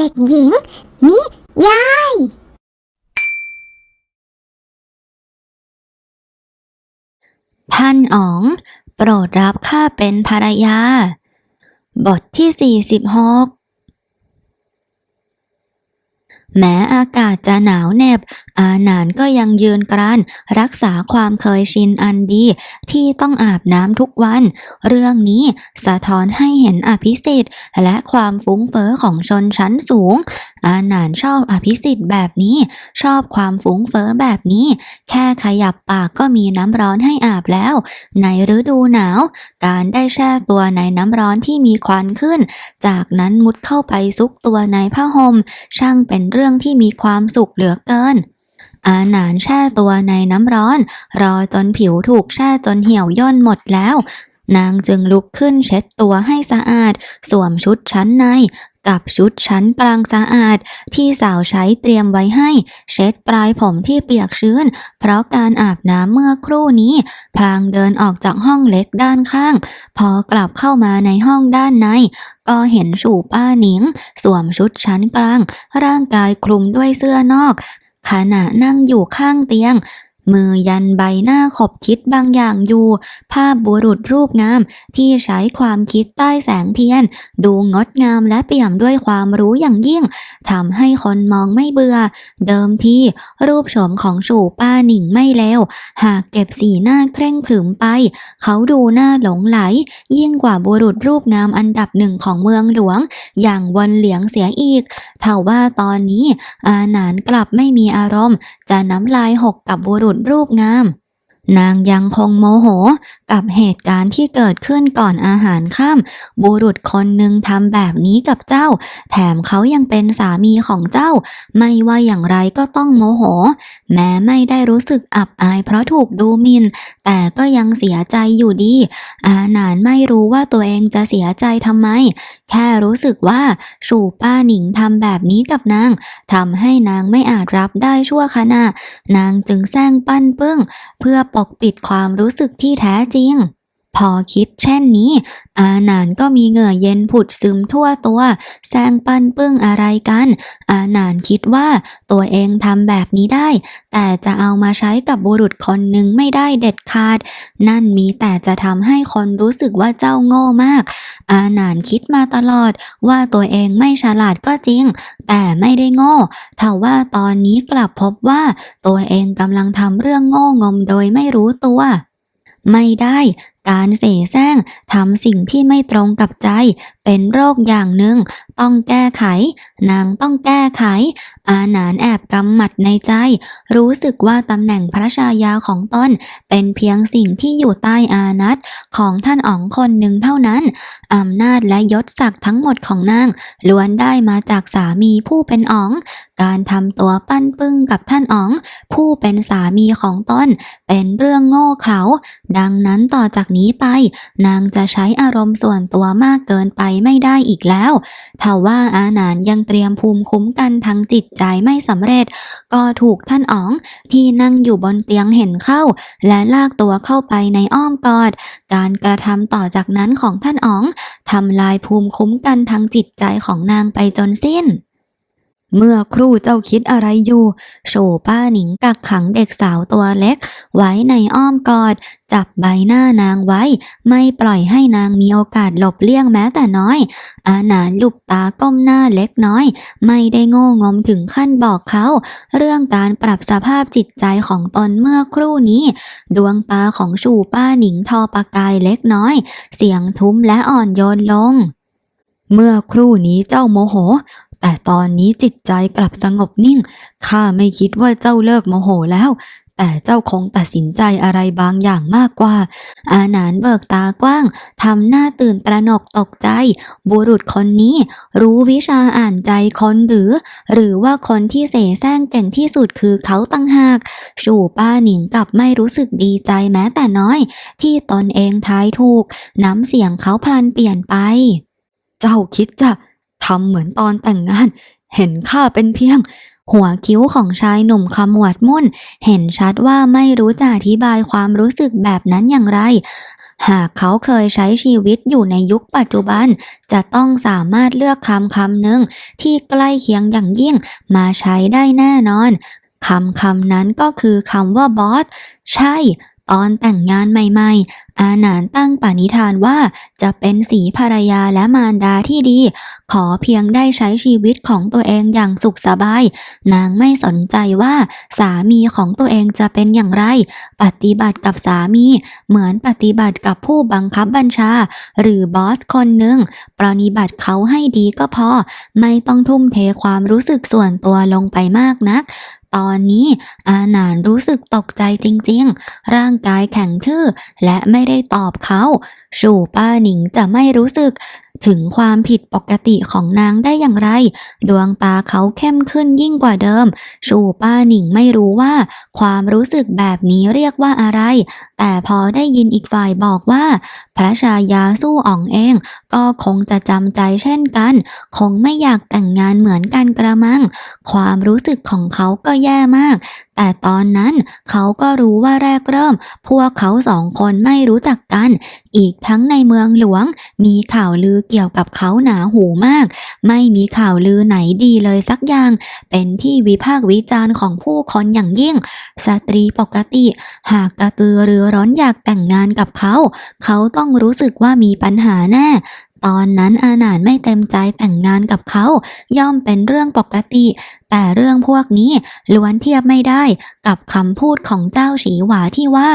เด็กหญิง นิยาย ท่านอ๋อง โปรดรับข้าเป็นภรรยา บทที่ 46 แม้อากาศจะหนาวเหน็บอาหนานก็ยังยืนกรานรักษาความเคยชินอันดี ที่ต้องอาบน้ำทุกวัน เรื่องนี้สะท้อนให้เห็นอภิสิทธิ์และความฟุ้งเฟ้อของชนชั้นสูง อาหนานชอบอภิสิทธิ์แบบนี้ ชอบความฟุ้งเฟ้อแบบนี้ แค่ขยับปากก็มีน้ำร้อนให้อาบแล้ว ในฤดูหนาว การได้แช่ตัวในน้ำร้อนที่มีควันขึ้น จากนั้นมุดเข้าไปซุกตัวในผ้าห่มช่างเป็นเรื่องที่มีความสุขเหลือเกิน อาหนานแช่ตัวในน้ำร้อน รอจนผิวถูกแช่จนเหี่ยวย่นหมดแล้ว นางจึงลุกขึ้นเช็ดตัวให้สะอาด สวมชุดชั้นใน กับชุดชั้นกลางสะอาด ที่สาวใช้เตรียมไว้ให้ เช็ดปลายผมที่เปียกชื้น เพราะการอาบน้ำเมื่อครู่นี้ พลางเดินออกจากห้องเล็กด้านข้าง พอกลับเข้ามาในห้องด้านใน ก็เห็นสู่ป้าหนิง สวมชุดชั้นกลาง ร่างกายคลุมด้วยเสื้อนอกขณะนั่งอยู่ข้างเตียง มือยันใบหน้าขบคิดบางอย่างอยู่ ภาพบุรุษรูปงาม ที่ใช้ความคิดใต้แสงเทียน ดูงดงามและเปี่ยมด้วยความรู้อย่างยิ่งทำให้คนมองไม่เบื่อ เดิมทีรูปโฉมของสู่ป้าหนิงไม่เลวหากเก็บสีหน้าเคร่งขรึมไป เขาดูน่าหลงไหล ยิ่งกว่าบุรุษรูปงามอันดับหนึ่งของเมืองหลวง อย่างวนเหลียงเสียอีกเท่าว่าตอนนี้อาหนานกลับไม่มีอารมณ์ จะน้ำลายหกกับบุรุษรูปงาม นางยังคงโมโห กับเหตุการณ์ที่เกิดขึ้นก่อนอาหารค่ำบุรุษคนหนึ่งทำแบบนี้กับเจ้า แถมเขายังเป็นสามีของเจ้า ไม่ว่าอย่างไรก็ต้องโมโห แม้ไม่ได้รู้สึกอับอายเพราะถูกดูหมิน่น แต่ก็ยังเสียใจอยู่ดี อาหนานไม่รู้ว่าตัวเองจะเสียใจทำไม แค่รู้สึกว่าสู่ป้าหนิงทำแบบนี้กับนางทำให้นางไม่อาจรับได้ชั่วขณะ นางจึงแซงปั้นปึ้ง เพื่อปกปิดความรู้สึกที่แท้จริงพอคิดเช่นนี้ อาหนานก็มีเหงื่อเย็นผุดซึมทั่วตัวแซงปั้นปึ้งอะไรกัน อาหนานคิดว่าตัวเองทำแบบนี้ได้ แต่จะเอามาใช้กับบุรุษคนหนึ่งไม่ได้เด็ดขาด นั่นมีแต่จะทำให้คนรู้สึกว่าเจ้าโง่มาก อาหนานคิดมาตลอดว่าตัวเองไม่ฉลาดก็จริง แต่ไม่ได้โง่ทว่าตอนนี้กลับพบว่าตัวเองกำลังทำเรื่องโง่งมโดยไม่รู้ตัว ไม่ได้ การเสแสร้งทำสิ่งที่ไม่ตรงกับใจ เป็นโรคอย่างหนึ่ง ต้องแก้ไข นางต้องแก้ไข อาหนานแอบกำหมัดในใจ รู้สึกว่าตำแหน่งพระชายาของตนเป็นเพียงสิ่งที่อยู่ใต้อานัตของท่านอ๋องคนหนึ่งเท่านั้น อำนาจและยศศักดิ์ทั้งหมดของนางล้วนได้มาจากสามีผู้เป็นอ๋อง การทำตัวปั้นปึ้งกับท่านอ๋อง ผู้เป็นสามีของตนเป็นเรื่องโง่เขลาดังนั้นต่อจากนี้ไป นางจะใช้อารมณ์ส่วนตัวมากเกินไปไม่ได้อีกแล้วทว่าอาหนานยังเตรียมภูมิคุ้มกันทางจิตใจไม่สำเร็จ ก็ถูกท่านอ๋องที่นั่งอยู่บนเตียงเห็นเข้า และลากตัวเข้าไปในอ้อมกอด การกระทำต่อจากนั้นของท่านอ๋องทำลายภูมิคุ้มกันทางจิตใจของนางไปจนสิ้น เมื่อครู่เจ้าคิดอะไรอยู่โฉป้าหนิงกักขังเด็กสาวตัวเล็ก ไว้ในอ้อมกอด จับใบหน้านางไว้ ไม่ปล่อยให้นางมีโอกาสหลบเลี่ยงแม้แต่น้อย อาหนานลุบตาก้มหน้าเล็กน้อย ไม่ได้โง่งมถึงขั้นบอกเขา เรื่องการปรับสภาพจิตใจของตนเมื่อครู่นี้ ดวงตาของชูป้าหนิงทอประกายเล็กน้อย เสียงทุ้มและอ่อนโยนลงเมื่อครู่นี้เจ้าโมโห แต่ตอนนี้จิตใจกลับสงบนิ่ง ข้าไม่คิดว่าเจ้าเลิกโมโหแล้ว แต่เจ้าคงตัดสินใจอะไรบางอย่างมากกว่า อาหนานเบิกตากว้าง ทำหน้าตื่นตระหนกตกใจ บุรุษคนนี้ รู้วิชาอ่านใจคนหรือ หรือว่าคนที่เสแสร้งเก่งที่สุดคือเขาตั้งหากชูป้าหนิงกลับไม่รู้สึกดีใจแม้แต่น้อย ที่ตนเองทายถูก น้ำเสียงเขาพลันเปลี่ยนไป เจ้าคิดจะ ทำเหมือนตอนแต่งงาน เห็นข้าเป็นเพียง หัวคิ้วของชายหนุ่มขมวดมุ่น เห็นชัดว่าไม่รู้จะอธิบายความรู้สึกแบบนั้นอย่างไรหากเขาเคยใช้ชีวิตอยู่ในยุคปัจจุบัน จะต้องสามารถเลือกคำคำหนึ่งที่ใกล้เคียงอย่างยิ่งมาใช้ได้แน่นอน คำคำนั้นก็คือคำว่าบอส ใช่ ตอนแต่งงานใหม่ๆ อาหนานตั้งปณิธานว่าจะเป็นสีภรรยาและมารดาที่ดี ขอเพียงได้ใช้ชีวิตของตัวเองอย่างสุขสบาย นางไม่สนใจว่าสามีของตัวเองจะเป็นอย่างไร ปฏิบัติกับสามี เหมือนปฏิบัติกับผู้บังคับบัญชา หรือบอสคนหนึ่งปรนิบัติเขาให้ดีก็พอ ไม่ต้องทุ่มเทความรู้สึกส่วนตัวลงไปมากนัก ตอนนี้อาหนานรู้สึกตกใจจริงๆ ร่างกายแข็งทื่อและไม่ได้ตอบเขา สู่ป้าหนิงจะไม่รู้สึก ถึงความผิดปกติของนางได้อย่างไร ดวงตาเขาเข้มขึ้นยิ่งกว่าเดิม ชูป้าหนิงไม่รู้ว่า ความรู้สึกแบบนี้เรียกว่าอะไร แต่พอได้ยินอีกฝ่ายบอกว่า พระชายาสู้อ่องเอง ก็คงจะจำใจเช่นกัน คงไม่อยากแต่งงานเหมือนกันกระมัง ความรู้สึกของเขาก็แย่มาก แต่ตอนนั้นเขาก็รู้ว่าแรกเริ่ม พวกเขาสองคนไม่รู้จักกัน อีกทั้งในเมืองหลวง มีข่าวลือเกี่ยวกับเขาหนาหูมาก ไม่มีข่าวลือไหนดีเลยสักอย่าง เป็นที่วิพากษ์วิจารณ์ของผู้คนอย่างยิ่ง สตรีปกติ หากกระตือรือร้อนอยากแต่งงานกับเขา เขาต้องรู้สึกว่ามีปัญหาแน่ ตอนนั้นอาหนานไม่เต็มใจแต่งงานกับเขา ย่อมเป็นเรื่องปกติ แต่เรื่องพวกนี้ล้วนเทียบไม่ได้กับคำพูดของเจ้าฉีหวาที่ว่า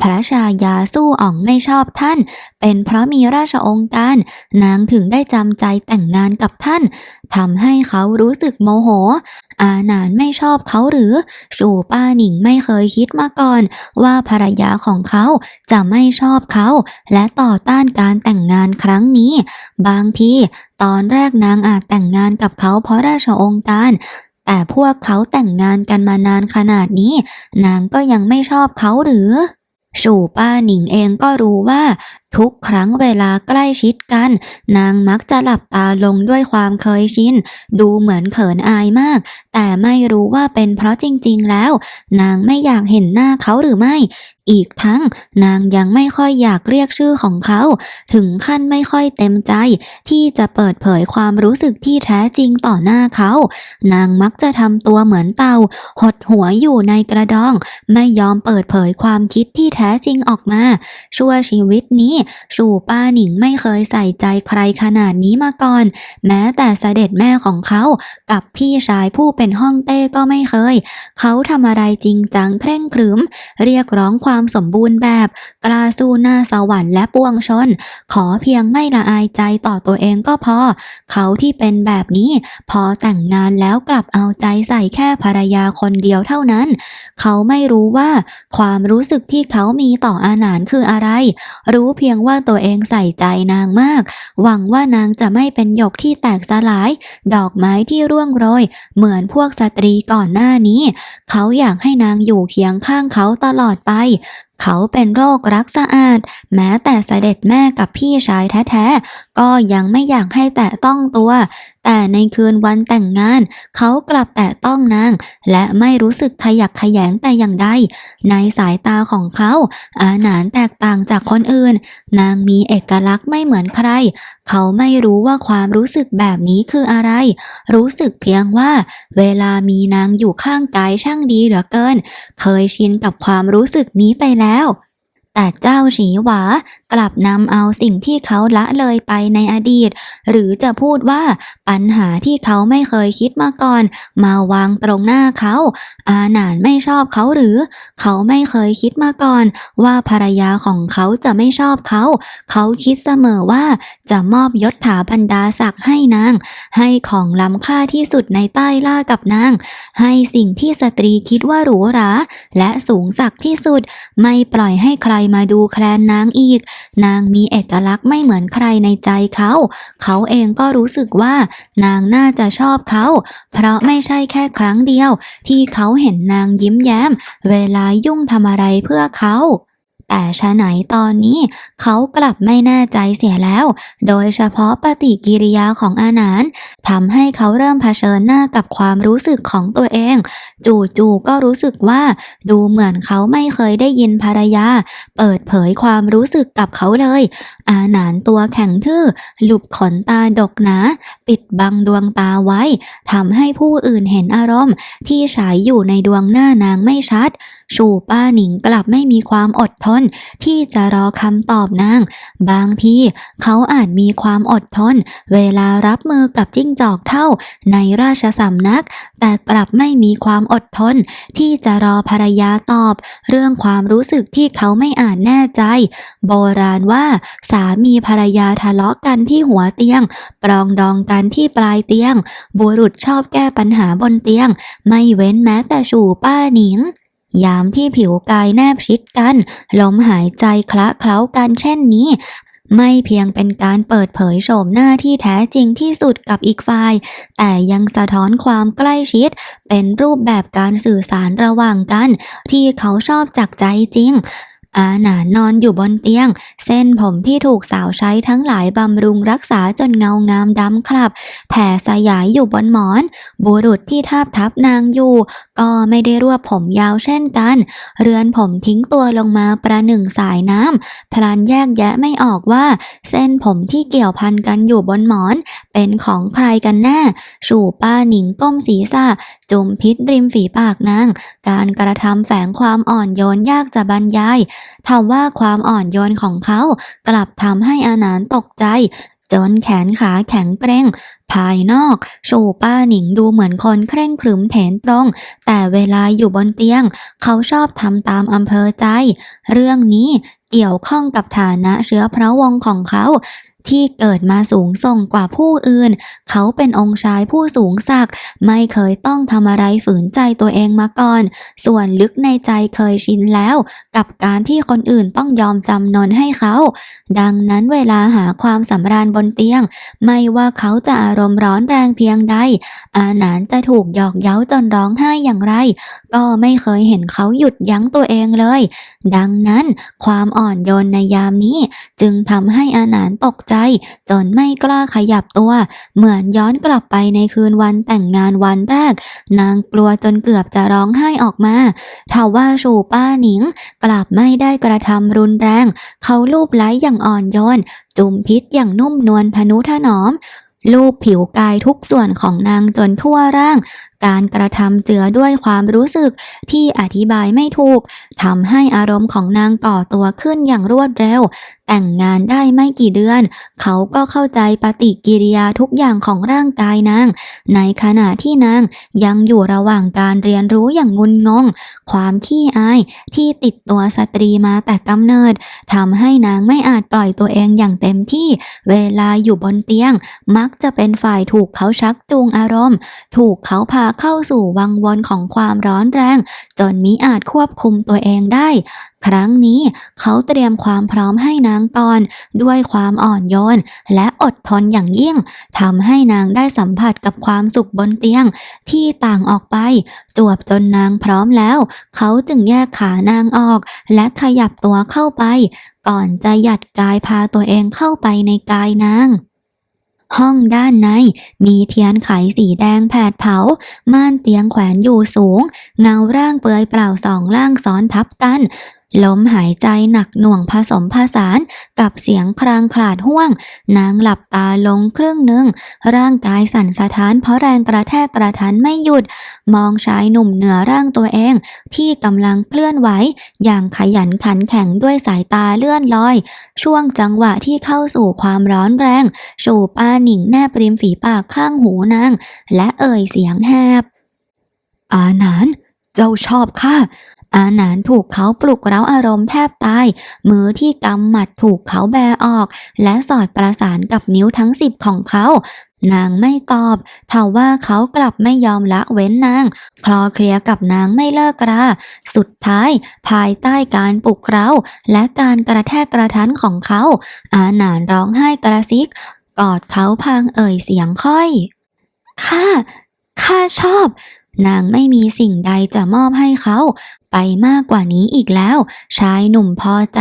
พระชายาสู้อ่องไม่ชอบท่าน เป็นเพราะมีราชองค์การ นางถึงได้จำใจแต่งงานกับท่านทำให้เขารู้สึกโมโห อาหนานไม่ชอบเขาหรือชูป้าหนิงไม่เคยคิดมาก่อน ว่าภรรยาของเขาจะไม่ชอบเขา และต่อต้านการแต่งงานครั้งนี้ บางทีตอนแรกนางอาจแต่งงานกับเขาเพราะราชองค์การแต่พวกเขาแต่งงานกันมานานขนาดนี้ นางก็ยังไม่ชอบเขาหรือ สู่ป้าหนิงเองก็รู้ว่า ทุกครั้งเวลาใกล้ชิดกัน นางมักจะหลับตาลงด้วยความเคยชิน ดูเหมือนเขินอายมาก แต่ไม่รู้ว่าเป็นเพราะจริงๆแล้ว นางไม่อยากเห็นหน้าเขาหรือไม่ อีกทั้งนางยังไม่ค่อยอยากเรียกชื่อของเขา ถึงขั้นไม่ค่อยเต็มใจ ที่จะเปิดเผยความรู้สึกที่แท้จริงต่อหน้าเขา นางมักจะทำตัวเหมือนเต่า หดหัวอยู่ในกระดอง ไม่ยอมเปิดเผยความคิดที่แท้จริงออกมา ชั่วชีวิตนี้ชูป้าหนิงไม่เคยใส่ใจใครขนาดนี้มาก่อน แม้แต่เสด็จแม่ของเขา กับพี่ชายผู้เป็นห้องเต้ก็ไม่เคย เขาทำอะไรจริงจังเคร่งครึม เรียกร้องความสมบูรณ์แบบ กล้าสู้หน้าสวรรค์และปวงชน ขอเพียงไม่ละอายใจต่อตัวเองก็พอ เขาที่เป็นแบบนี้ พอแต่งงานแล้วกลับเอาใจใส่แค่ภรรยาคนเดียวเท่านั้น เขาไม่รู้ว่าความรู้สึกที่เขามีต่ออาหนานคืออะไร รู้เพียงว่าตัวเองใส่ใจนางมาก หวังว่านางจะไม่เป็นหยกที่แตกสลาย ดอกไม้ที่ร่วงโรย เหมือนพวกสตรีก่อนหน้านี้ เขาอยากให้นางอยู่เคียงข้างเขาตลอดไปเขาเป็นโรครักสะอาด แม้แต่เสด็จแม่กับพี่ชายแท้ๆ ก็ยังไม่อยากให้แตะต้องตัว แต่ในคืนวันแต่งงาน เขากลับแตะต้องนาง และไม่รู้สึกขยักขยงแต่อย่างใด ในสายตาของเขา อาหนานแตกต่างจากคนอื่น นางมีเอกลักษณ์ไม่เหมือนใคร เขาไม่รู้ว่าความรู้สึกแบบนี้คืออะไร รู้สึกเพียงว่า เวลามีนางอยู่ข้างกายช่างดีเหลือเกิน เคยชินกับความรู้สึกนี้ไปแล้วแล้ว แต่เจ้าฉีหวากลับนำเอาสิ่งที่เขาละเลยไปในอดีต หรือจะพูดว่าปัญหาที่เขาไม่เคยคิดมาก่อน มาวางตรงหน้าเขา อาหนานไม่ชอบเขาหรือ เขาไม่เคยคิดมาก่อน ว่าภรรยาของเขาจะไม่ชอบเขา เขาคิดเสมอว่าจะมอบยศถาบรรดาศักดิ์ให้นาง ให้ของล้ำค่าที่สุดในใต้ล่ากับนาง ให้สิ่งที่สตรีคิดว่าหรูหราและสูงสักที่สุด ไม่ปล่อยให้ใครมาดูแคลนนางอีก นางมีเอกลักษณ์ไม่เหมือนใครในใจเขา เขาเองก็รู้สึกว่า นางน่าจะชอบเขา เพราะไม่ใช่แค่ครั้งเดียว ที่เขาเห็นนางยิ้มแย้ม เวลายุ่งทำอะไรเพื่อเขา แต่ชะไหนตอนนี้เขากลับไม่แน่ใจเสียแล้ว โดยเฉพาะปฏิกิริยาของอาหนานทำให้เขาเริ่มเผชิญหน้ากับความรู้สึกของตัวเอง จู่ๆก็รู้สึกว่า ดูเหมือนเขาไม่เคยได้ยินภรรยา เปิดเผยความรู้สึกกับเขาเลย อาหนานตัวแข็งทื่อ หลุบขนตาดกหนา ปิดบังดวงตาไว้ทำให้ผู้อื่นเห็นอารมณ์ ที่ฉายอยู่ในดวงหน้านางไม่ชัดชูป้าหนิงกลับไม่มีความอดทน ที่จะรอคำตอบนาง บางทีเขาอาจมีความอดทน เวลารับมือกับจิ้งจอกเท่าในราชสำนัก แต่กลับไม่มีความอดทน ที่จะรอภรรยาตอบ เรื่องความรู้สึกที่เขาไม่อาจแน่ใจ โบราณว่าสามีภรรยาทะเลาะกันที่หัวเตียง ปรองดองกันที่ปลายเตียง บุรุษชอบแก้ปัญหาบนเตียง ไม่เว้นแม้แต่ชูป้าหนิง ยามที่ผิวกายแนบชิดกัน ลมหายใจคละเคล้ากันเช่นนี้ไม่เพียงเป็นการเปิดเผยโฉมหน้าที่แท้จริงที่สุดกับอีกฝ่าย แต่ยังสะท้อนความใกล้ชิด เป็นรูปแบบการสื่อสารระหว่างกัน ที่เขาชอบจากใจจริง อาหนานอนอยู่บนเตียง เส้นผมที่ถูกสาวใช้ทั้งหลายบำรุงรักษาจนเงางามดำครับ แผ่สยายอยู่บนหมอน บุรุษที่ทาบทับนางอยู่ ก็ไม่ได้รวบผมยาวเช่นกัน เรือนผมทิ้งตัวลงมาประหนึ่งสายน้ำพลันแยกแยะไม่ออกว่า เส้นผมที่เกี่ยวพันกันอยู่บนหมอน เป็นของใครกันแน่ชูป้าหนิงก้มศีรษะจุมพิษริมฝีปากนาง การกระทำแฝงความอ่อนโยนยากจะบรรยายทว่าความอ่อนโยนของเขากลับทำให้อาหนานตกใจจนแขนขาแข็งเกร็ง ภายนอก ชูป้าหนิงดูเหมือนคนเคร่งครึมเถนตรง แต่เวลาอยู่บนเตียง เขาชอบทำตามอำเภอใจ เรื่องนี้เกี่ยวข้องกับฐานะเชื้อพระวงศ์ของเขา ที่เกิดมาสูงส่งกว่าผู้อื่น เขาเป็นองค์ชายผู้สูงศักดิ์ไม่เคยต้องทำอะไรฝืนใจตัวเองมาก่อน ส่วนลึกในใจเคยชินแล้ว กับการที่คนอื่นต้องยอมจำนนให้เขา ดังนั้นเวลาหาความสำราญบนเตียง ไม่ว่าเขาจะอารมณ์ร้อนแรงเพียงใด อาหนานจะถูกหยอกเย้าจนร้องไห้อย่างไร ก็ไม่เคยเห็นเขาหยุดยั้งตัวเองเลย ดังนั้นความอ่อนโยนในยามนี้ จึงทำให้อาหนานตกใจจนไม่กล้าขยับตัว เหมือนย้อนกลับไปในคืนวันแต่งงานวันแรก นางกลัวจนเกือบจะร้องไห้ออกมาทว่าชูป้าหนิง กลับไม่ได้กระทำรุนแรง เขาลูบไล้อย่างอ่อนโยน จุมพิษอย่างนุ่มนวลทนุถนอมลูบผิวกายทุกส่วนของนางจนทั่วร่าง การกระทำเจือด้วยความรู้สึกที่อธิบายไม่ถูกทำให้อารมณ์ของนางก่อตัวขึ้นอย่างรวดเร็วแต่งงานได้ไม่กี่เดือน เขาก็เข้าใจปฏิกิริยาทุกอย่างของร่างกายนาง ในขณะที่นางยังอยู่ระหว่างการเรียนรู้อย่างงุนงง ความขี้อายที่ติดตัวสตรีมาแต่กำเนิดทำให้นางไม่อาจปล่อยตัวเองอย่างเต็มที่ เวลาอยู่บนเตียง มักจะเป็นฝ่ายถูกเขาชักจูงอารมณ์ ถูกเขาพาเข้าสู่วังวนของความร้อนแรง จนมิอาจควบคุมตัวเองได้ ครั้งนี้เขาเตรียมความพร้อมให้นางก่อน ด้วยความอ่อนโยน และอดทนอย่างยิ่งทำให้นางได้สัมผัสกับความสุขบนเตียง ที่ต่างออกไป จวบจนนางพร้อมแล้ว เขาจึงแยกขานางออก และขยับตัวเข้าไป ก่อนจะหยัดกายพาตัวเองเข้าไปในกายนางห้องด้านในมีเทียนไขสีแดงแผดเผา ม่านเตียงแขวนอยู่สูง เงาร่างเปลือยเปล่าสองร่างซ้อนทับกัน ลมหายใจหนักหน่วงผสมผสานกับเสียงครางขลาดห้วง นางหลับตาลงครึ่งหนึ่ง ร่างกายสั่นสะท้านเพราะแรงกระแทกกระทันไม่หยุด มองชายหนุ่มเหนือร่างตัวเอง ที่กำลังเคลื่อนไหว อย่างขยันขันแข็งด้วยสายตาเลื่อนลอย ช่วงจังหวะที่เข้าสู่ความร้อนแรงชูป้าหนิงแนบริมฝีปากข้างหูนาง และเอ่ยเสียงแหบอาหนานเจ้าชอบข้า อาหนานถูกเขาปลุกเร้าอารมณ์แทบตาย มือที่กำหมัดถูกเขาแบออก และสอดประสานกับนิ้วทั้งสิบของเขา นางไม่ตอบเท่าว่าเขากลับไม่ยอมละเว้นนาง คลอเคลียกับนางไม่เลิกรา สุดท้าย ภายใต้การปลุกเร้าและการกระแทกกระทันของเขา อาหนานร้องไห้กระซิก กอดเขาพางเอ่ยเสียงค่อยข้าข้าชอบนางไม่มีสิ่งใดจะมอบให้เขา ไปมากกว่านี้อีกแล้ว ชายหนุ่มพอใจ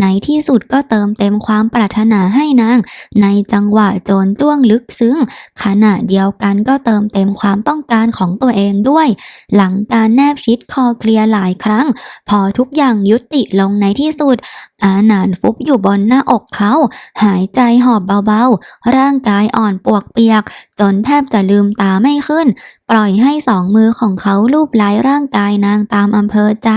ในที่สุดก็เติมเต็มความปรารถนาให้นาง ในจังหวะโจรจ้วงลึกซึ้ง ขณะเดียวกันก็เติมเต็มความต้องการของตัวเองด้วย หลังการแนบชิดคอเคลียร์หลายครั้ง พอทุกอย่างยุติลงในที่สุด อาหนานฟุบอยู่บนหน้าอกเขา หายใจหอบเบาๆ ร่างกายอ่อนปวกเปียก จนแทบจะลืมตาไม่ขึ้น ปล่อยให้สองมือของเขาลูบไล้ร่างกายนางตามอำเภอใจ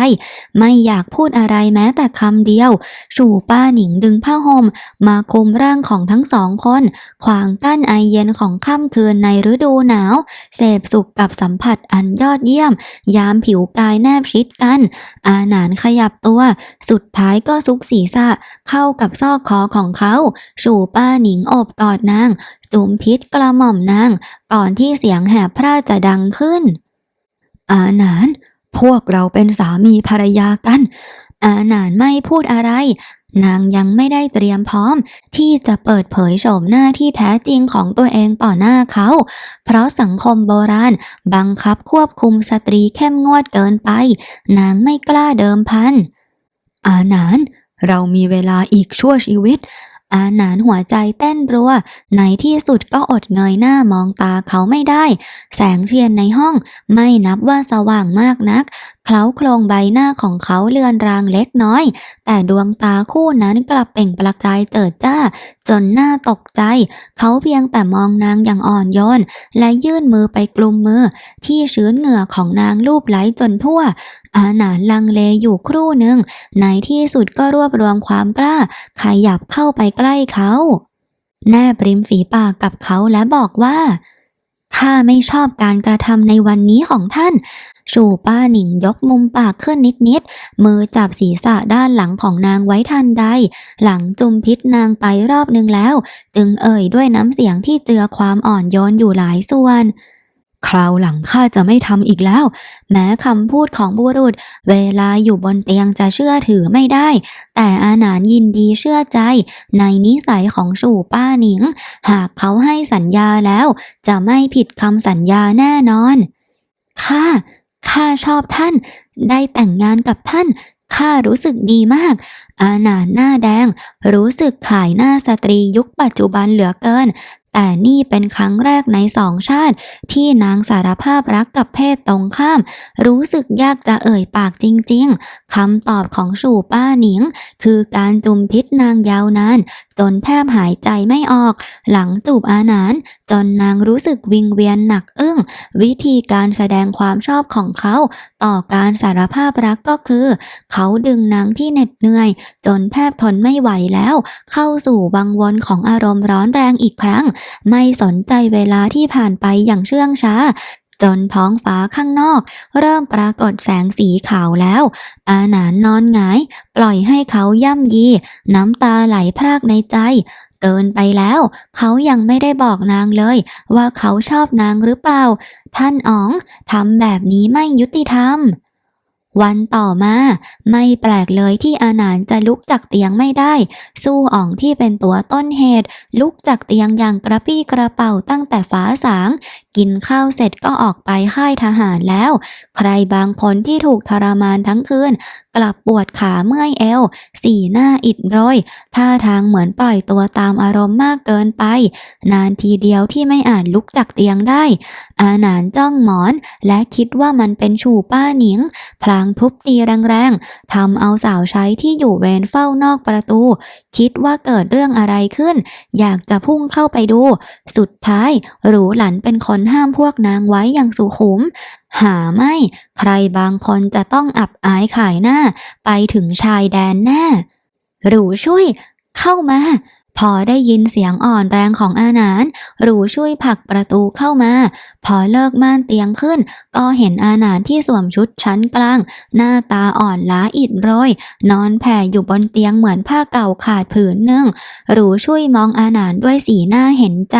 ไม่อยากพูดอะไรแม้แต่คำเดียว สู่ป้าหนิงดึงผ้าห่มมาคลุมร่างของทั้งสองคน ขวางกั้นไอเย็นของค่ำคืนในฤดูหนาว เสพสุขกับสัมผัสอันยอดเยี่ยม ยามผิวกายแนบชิดกัน อาหนานขยับตัว สุดท้ายก็ซุกศีรษะเข้ากับซอกคอของเขา สู่ป้าหนิงอบกอดนางจุมพิษกระหม่อมนาง ก่อนที่เสียงแหบพร่าจะดังขึ้น อาหนาน พวกเราเป็นสามีภรรยากัน อาหนานไม่พูดอะไร นางยังไม่ได้เตรียมพร้อม ที่จะเปิดเผยโฉมหน้าที่แท้จริงของตัวเองต่อหน้าเขา เพราะสังคมโบราณ บังคับควบคุมสตรีเข้มงวดเกินไป นางไม่กล้าเดิมพัน อาหนานเรามีเวลาอีกชั่วชีวิต อาหนานหัวใจเต้นรัว ในที่สุดก็อดเงยหน้ามองตาเขาไม่ได้ แสงเทียนในห้องไม่นับว่าสว่างมากนัก เคล้าโครงใบหน้าของเขาเลือนรางเล็กน้อย แต่ดวงตาคู่นั้นกลับเปล่งประกายเจิดจ้า จนหน้าตกใจ เขาเพียงแต่มองนางอย่างอ่อนโยน และยื่นมือไปกลุมมือ ที่ชื้นเหงื่อของนางลูบไหลจนทั่ว อาหนานลังเลอยู่ครู่หนึ่ง ในที่สุดก็รวบรวมความกล้า ขยับเข้าไปใกล้เขา แนบริมฝีปากกับเขาและบอกว่า ข้าไม่ชอบการกระทำในวันนี้ของท่าน ชูป้าหนิงยกมุมปากขึ้นนิดๆ มือจับศีรษะด้านหลังของนางไว้ทันใด หลังจุมพิษนางไปรอบนึงแล้ว จึงเอ่ยด้วยน้ำเสียงที่เจือความอ่อนโยนอยู่หลายส่วน คราวหลังข้าจะไม่ทำอีกแล้ว แม้คำพูดของบุรุษ เวลาอยู่บนเตียงจะเชื่อถือไม่ได้ แต่อาหนานยินดีเชื่อใจ ในนิสัยของสู่ป้าหนิง หากเขาให้สัญญาแล้ว จะไม่ผิดคำสัญญาแน่นอนข้าข้าชอบท่าน ได้แต่งงานกับท่านข้ารู้สึกดีมาก อาหนานหน้าแดง รู้สึกขายหน้าสตรียุคปัจจุบันเหลือเกิน แต่นี่เป็นครั้งแรกในสองชาติ ที่นางสารภาพรักกับเพศตรงข้าม รู้สึกยากจะเอ่ยปากจริง ๆคำตอบของสู่ป้าหนิง คือการจุมพิษนางยาวนาน จนแทบหายใจไม่ออก หลังจูบอาหนานจนนางรู้สึกวิงเวียนหนักอึ้ง วิธีการแสดงความชอบของเขา ต่อการสารภาพรักก็คือ เขาดึงนางที่เหน็ดเหนื่อย จนแทบทนไม่ไหวแล้ว เข้าสู่วังวนของอารมณ์ร้อนแรงอีกครั้ง ไม่สนใจเวลาที่ผ่านไปอย่างเชื่องช้า จนท้องฟ้าข้างนอก เริ่มปรากฏแสงสีขาวแล้ว อาหนานนอนหงาย ปล่อยให้เขาย่ำยี น้ำตาไหลพรากในใจ เกินไปแล้ว เขายังไม่ได้บอกนางเลย ว่าเขาชอบนางหรือเปล่า ท่านอ๋องทำแบบนี้ไม่ยุติธรรม วันต่อมา ไม่แปลกเลยที่อาหนานจะลุกจากเตียงไม่ได้ สู้อ่องที่เป็นตัวต้นเหตุ ลุกจากเตียงอย่างกระปี้กระเป๋าตั้งแต่ฟ้าสาง กินข้าวเสร็จก็ออกไปค่ายทหารแล้ว ใครบางคนที่ถูกทรมานทั้งคืน กลับปวดขาเมื่อยเอว สีหน้าอิดโรยท่าทางเหมือนปล่อยตัวตามอารมณ์มากเกินไป นานทีเดียวที่ไม่อาจลุกจากเตียงได้ อาหนานจ้องหมอน และคิดว่ามันเป็นชูป้าหนิง พลางทุบตีแรงๆทำเอาสาวใช้ที่อยู่เวรเฝ้านอกประตู คิดว่าเกิดเรื่องอะไรขึ้น อยากจะพุ่งเข้าไปดู สุดท้ายหรูหลันเป็นคนห้ามพวกนางไว้อย่างสุขุม หาไม่ ใครบางคนจะต้องอับอายขายหน้า ไปถึงชายแดนแน่หรูช่วย เข้ามา พอได้ยินเสียงอ่อนแรงของอาหนานรูช่วยผลักประตูเข้ามา พอเลิกม่านเตียงขึ้น ก็เห็นอาหนานที่สวมชุดชั้นกลาง หน้าตาอ่อนล้าอิดโรย นอนแผ่อยู่บนเตียงเหมือนผ้าเก่าขาดผืนหนึ่งรูช่วยมองอาหนานด้วยสีหน้าเห็นใจ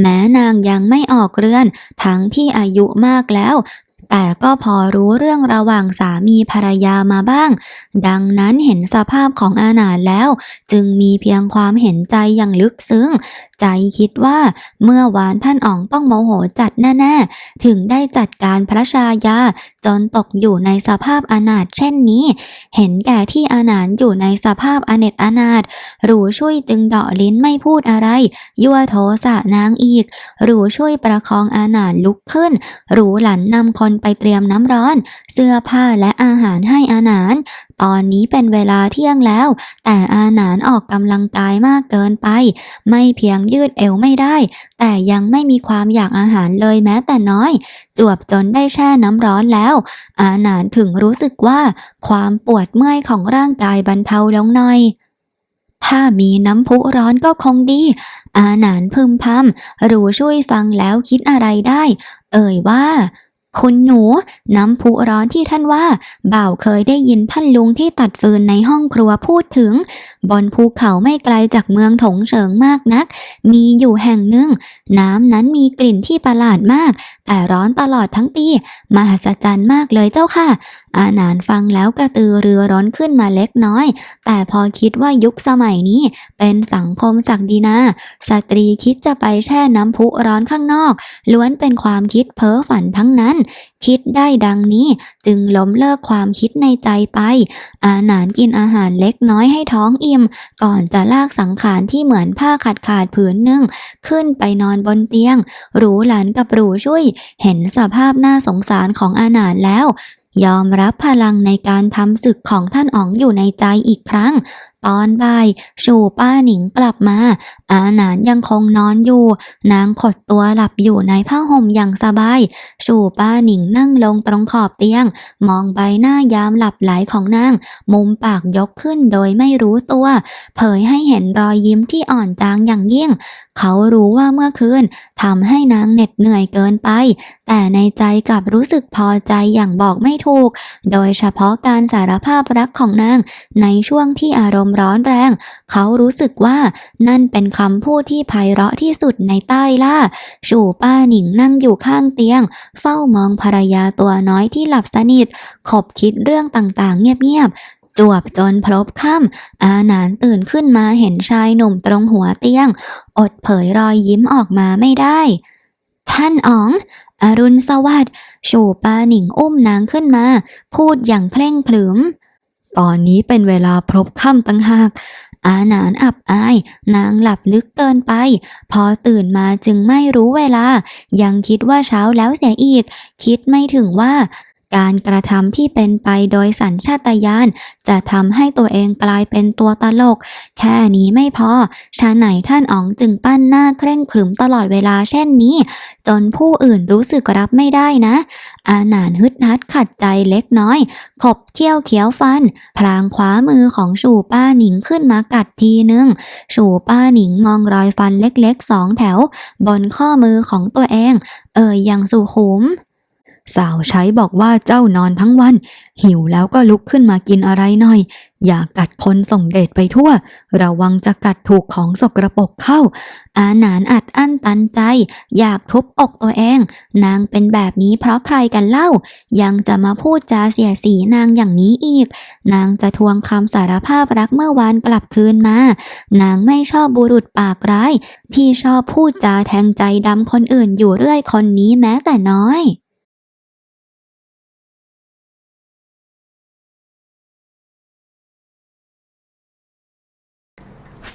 แม้นางยังไม่ออกเรือน ทั้งที่อายุมากแล้ว แต่ก็พอรู้เรื่องระหว่างสามีภรรยามาบ้าง ดังนั้นเห็นสภาพของอาหนานแล้ว จึงมีเพียงความเห็นใจอย่างลึกซึ้ง ใจคิดว่าเมื่อวานท่านอ๋องต้องโมโหจัดแน่ๆ ถึงได้จัดการพระชายา จนตกอยู่ในสภาพอนาถเช่นนี้ เห็นแก่ที่อาหนานอยู่ในสภาพอเนจอนาถรูช่วยจึงเดาะลิ้นไม่พูดอะไร ยั่วโทสะนางอีก รูช่วยประคองอาหนานลุกขึ้น รูหลันนำคนไปเตรียมน้ำร้อน เสื้อผ้าและอาหารให้อาหนาน ตอนนี้เป็นเวลาเที่ยงแล้ว แต่อาหนานออกกำลังกายมากเกินไป ไม่เพียงยืดเอวไม่ได้ แต่ยังไม่มีความอยากอาหารเลยแม้แต่น้อย จวบจนได้แช่น้ำร้อนแล้ว อาหนานถึงรู้สึกว่า ความปวดเมื่อยของร่างกายบรรเทาลงหน่อยถ้ามีน้ำพุร้อนก็คงดี อาหนานพึมพำรู้ช่วยฟังแล้วคิดอะไรได้ เอ่ยว่า คุณหนู น้ำพุร้อนที่ท่านว่า บ่าวเคยได้ยินท่านลุงที่ตัดฟืนในห้องครัวพูดถึง บนภูเขาไม่ไกลจากเมืองถงเฉิงมากนัก มีอยู่แห่งหนึ่ง น้ำนั้นมีกลิ่นที่ประหลาดมาก แต่ร้อนตลอดทั้งปี มหัศจรรย์มากเลยเจ้าค่ะ อาหนานฟังแล้วกระตือรือร้อนขึ้นมาเล็กน้อย แต่พอคิดว่ายุคสมัยนี้ เป็นสังคมศักดินา สตรีคิดจะไปแช่น้ำพุร้อนข้างนอก ล้วนเป็นความคิดเพ้อฝันทั้งนั้นคิดได้ดังนี้จึงล้มเลิกความคิดในใจไป อาหนานกินอาหารเล็กน้อยให้ท้องอิ่ม ก่อนจะลากสังขารที่เหมือนผ้าขาดขาดผืนหนึ่ง ขึ้นไปนอนบนเตียง หรูหลันกับหรูช่วย เห็นสภาพน่าสงสารของอาหนานแล้วยอมรับพลังในการทำศึกของท่านอ๋องอยู่ในใจอีกครั้ง ตอนบ่ายชูป้าหนิงกลับมา อาหนานยังคงนอนอยู่ นางขดตัวหลับอยู่ในผ้าห่มอย่างสบาย ชูป้าหนิงนั่งลงตรงขอบเตียง มองใบหน้ายามหลับไหลของนาง มุมปากยกขึ้นโดยไม่รู้ตัว เผยให้เห็นรอยยิ้มที่อ่อนจางอย่างยิ่ง เขารู้ว่าเมื่อคืนทำให้นางเหน็ดเหนื่อยเกินไป แต่ในใจกลับรู้สึกพอใจอย่างบอกไม่ถูก โดยเฉพาะการสารภาพรักของนางในช่วงที่อารมณ์ร้อนแรง เขารู้สึกว่านั่นเป็นคำพูดที่ไพเราะที่สุดในใต้ล่าชูป้าหนิงนั่งอยู่ข้างเตียง เฝ้ามองภรรยาตัวน้อยที่หลับสนิทขบคิดเรื่องต่างๆ เงียบๆจวบจนพลบค่ำอาหนานตื่นขึ้นมาเห็นชายหนุ่มตรงหัวเตียง อดเผยรอยยิ้มออกมาไม่ได้ ท่านอ๋อง อรุณสวัสดิ์ชูป้าหนิงอุ้มนางขึ้นมา พูดอย่างเคร่งขรึม ตอนนี้เป็นเวลาพบค่ำตั้งหากอาหนานอับอาย นางหลับลึกเกินไป พอตื่นมาจึงไม่รู้เวลา ยังคิดว่าเช้าแล้วเสียอีก คิดไม่ถึงว่า การกระทำที่เป็นไปโดยสัญชาตญาณจะทำให้ตัวเองกลายเป็นตัวตลก แค่นี้ไม่พอชาไหนท่านอ๋องจึงปั้นหน้าเคร่งขรึมตลอดเวลาเช่นนี้ จนผู้อื่นรู้สึกรับไม่ได้นะ อาหนานฮึดฮัดขัดใจเล็กน้อยขบเขี้ยวเขียวฟัน พลางขวามือของชูป้าหนิงขึ้นมากัดทีนึงชูป้าหนิงมองรอยฟันเล็กๆสองแถว บนข้อมือของตัวเอง เอ่ยอย่างสุขุม สาวใช้บอกว่าเจ้านอนทั้งวัน หิวแล้วก็ลุกขึ้นมากินอะไรหน่อย อย่ากัดคนส่งเดชไปทั่ว ระวังจะกัดถูกของสกรปรกเข้า อาหนานอัดอั้นตันใจ อยากทุบอกตัวเอง นางเป็นแบบนี้เพราะใครกันเล่า ยังจะมาพูดจาเสียสีนางอย่างนี้อีก นางจะทวงคำสารภาพรักเมื่อวานกลับคืนมา นางไม่ชอบบุรุษปากร้าย ที่ชอบพูดจาแทงใจดำคนอื่นอยู่เรื่อยคนนี้แม้แต่น้อย